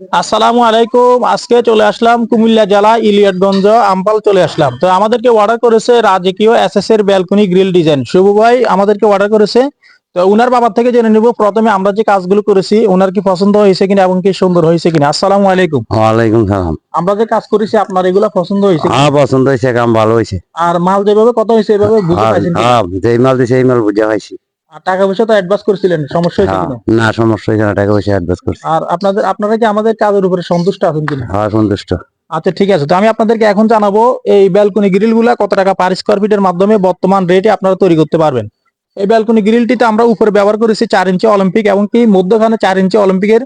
আসসালামু আলাইকুম। আজকে চলে আসলাম কুমিল্লা জেলা ইলিয়টগঞ্জ আমপাল চলে আসলাম। তো আমাদেরকে অর্ডার করেছে রাজকীয় এসএস এর ব্যালকনি গ্রিল ডিজাইন শুভ ভাই আমাদেরকে অর্ডার করেছে। তো উনার বাবার থেকে জেনে নিব। প্রথমে আমরা যে কাজগুলো করেছি ওনার কি পছন্দ হয়েছে কিনা এবং কি সুন্দর হয়েছে কিনা। আসসালামু আলাইকুম। ওয়ালাইকুম সালাম। আমরা যে কাজ করেছি আপনার এগুলো পছন্দ হয়েছে? হ্যাঁ পছন্দ হয়েছে কাম ভালো হয়েছে। আর মাল যেভাবে কত হয়েছে এভাবে বুঝতে হ্যাঁ, পারছেন হ্যাঁ, যেই মাল দিছে সেই মাল বুঝা পাইছি আর টাকা পয়সা তো অ্যাডভান্স করেছিলেন সমস্যা হয়েছে হ্যাঁ, না সমস্যা হয়েছে না টাকা পয়সা অ্যাডভান্স করছি। আর আপনাদের আপনারা কি আমাদের কাজের উপরে সন্তুষ্ট আছেন কিনা? হ্যাঁ সন্তুষ্ট। আচ্ছা ঠিক আছে তো আমি আপনাদেরকে এখন জানাব এই ব্যালকনি কত টাকা পার স্কোয়ার ফিটের মাধ্যমে বর্তমান রেটে আপনারা তৈরি করতে পারবেন। এই ব্যালকনি গ্রিলটিতে আমরা উপরে ব্যবহার করেছি চার ইঞ্চি অলিম্পিক এবং কি মধ্যখানে চার ইঞ্চি অলিম্পিকের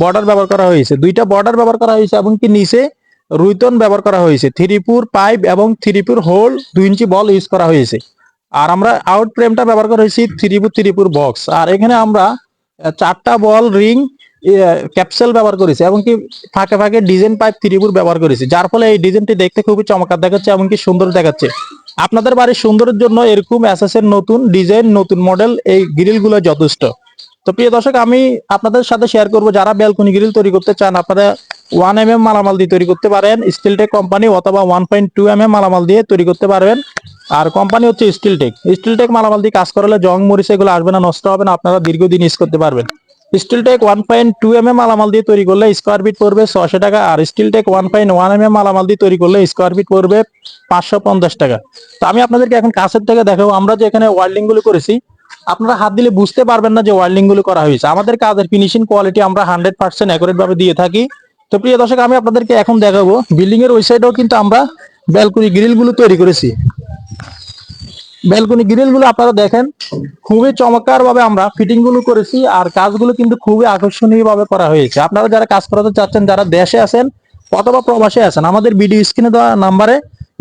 বর্ডার ব্যবহার করা হয়েছে। দুইটা বর্ডার ব্যবহার করা হয়েছে এবং কি নিচে রুইতন ব্যবহার করা হয়েছে। থ্রিপুর পাইপ এবং থ্রিপুর হোল দুই ইঞ্চি বল ইউজ করা হয়েছে। আর আমরা আউট ফ্রেমটা ব্যবহার করা হয়েছে থ্রিপুর থ্রিপুর বক্স আর এখানে আমরা চারটা বল রিং ক্যাপসেল ব্যবহার করেছি এবং কি ফাঁকে ফাঁকে ডিজাইন পাইপ ত্রিপুর ব্যবহার করেছি। যার ফলে এই ডিজাইনটি দেখতে খুবই চমৎকার দেখাচ্ছে এবং কি সুন্দর দেখাচ্ছে। আপনাদের বাড়ির সুন্দরের জন্য এরকম এর নতুন ডিজাইন নতুন মডেল এই গ্রিলগুলো যথেষ্ট। তো প্রিয় দর্শক, আমি আপনাদের সাথে শেয়ার করব, যারা ব্যালকনি গ্রিল তৈরি করতে চান, আপনারা ওয়ান এম এম মালামাল দিয়ে তৈরি করতে পারেন। স্টিলটেক কোম্পানি অথবা one point two M M মালামাল দিয়ে তৈরি করতে পারবেন। আর কোম্পানি হচ্ছে স্টিলটেক স্টিলটেক মালামাল দিয়ে কাজ করালে জং, মরিচ এগুলো আসবে না, নষ্ট হবে না, আপনারা দীর্ঘদিন ইউজ করতে পারবেন। Steeltech one point two M M মালামাল দিয়ে তৈরি করলে স্কোয়ার ফিট পড়বে ছশো টাকা, আর Steeltech one point one M M মালামাল দিয়ে তৈরি করলে স্কোয়ার ফিট পড়বে পাঁচশো পঞ্চাশ টাকা। তো আমি আপনাদেরকে এখন কাছের থেকে দেখাবো, আমরা যে এখানে ওয়ার্ল্ডিংগুলো করেছি, আপনারা হাত দিলে বুঝতে পারবেন না যে ওয়ার্ল্ডিংগুলো করা হয়েছে। আমাদের কাজের ফিনিশিং কোয়ালিটি আমরা হান্ড্রেড পার্সেন্ট অ্যাকুরেট ভাবে দিয়ে থাকি। তো প্রিয় দর্শক, আমি আপনাদেরকে এখন দেখাবো বিল্ডিং এর ওই সাইডেও কিন্তু আমরা ব্যালকনি গ্রিলগুলো তৈরি করেছি। ব্যালকনি গ্রিলগুলো আপনারা দেখেন, খুবই চমৎকার ভাবে আমরা ফিটিংগুলো করেছি আর কাজগুলো কিন্তু খুবই আকর্ষণীয় ভাবে করা হয়েছে। আপনারা যারা কাজ করাতে চাচ্ছেন, যারা দেশে আছেন অথবা প্রবাসে আছেন, আমাদের ভিডিও স্ক্রিনে দেওয়া নাম্বারে,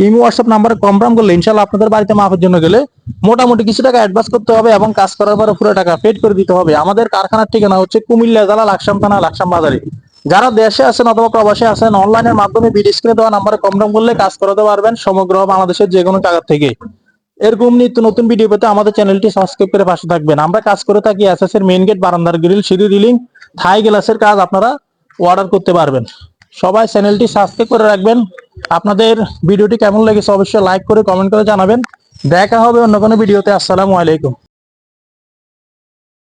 ইমো হোয়াটসঅ্যাপ নাম্বারে কনফার্ম করলে ইনশাল্লাহ আপনাদের বাড়িতে মাপের জন্য গেলে মোটামুটি কিছু টাকা অ্যাডভান্স করতে হবে এবং কাজ করার পরে পুরো টাকা পেড করে দিতে হবে। আমাদের কারখানার ঠিকানা হচ্ছে কুমিল্লা জেলা লাকসাম থানা, লাকসাম বাজারে। যারা দেশে আছেন অথবা প্রবাসে আছেন অনলাইনের মাধ্যমে ভিডিও স্ক্রিনে দেওয়া নাম্বারে কনফার্ম করলে কাজ করাতে পারবেন সমগ্র বাংলাদেশের যে কোনো জায়গা থেকে। এরকম নিত্য নতুন ভিডিও পেতে আমাদের চ্যানেলটি সাবস্ক্রাইব করে পাশে থাকবেন। আমরা কাজ করে থাকি এসএস এর মেইন গেট বারান্দার গ্রিল সিঁড়ি রিলিং থাই গ্লাসের কাজ আপনারা অর্ডার করতে পারবেন। সবাই চ্যানেলটি সাবস্ক্রাইব করে রাখবেন। আপনাদের ভিডিওটি কেমন লেগেছে অবশ্যই লাইক করে কমেন্ট করে জানাবেন। দেখা হবে অন্য কোনো ভিডিওতে আসসালামু আলাইকুম।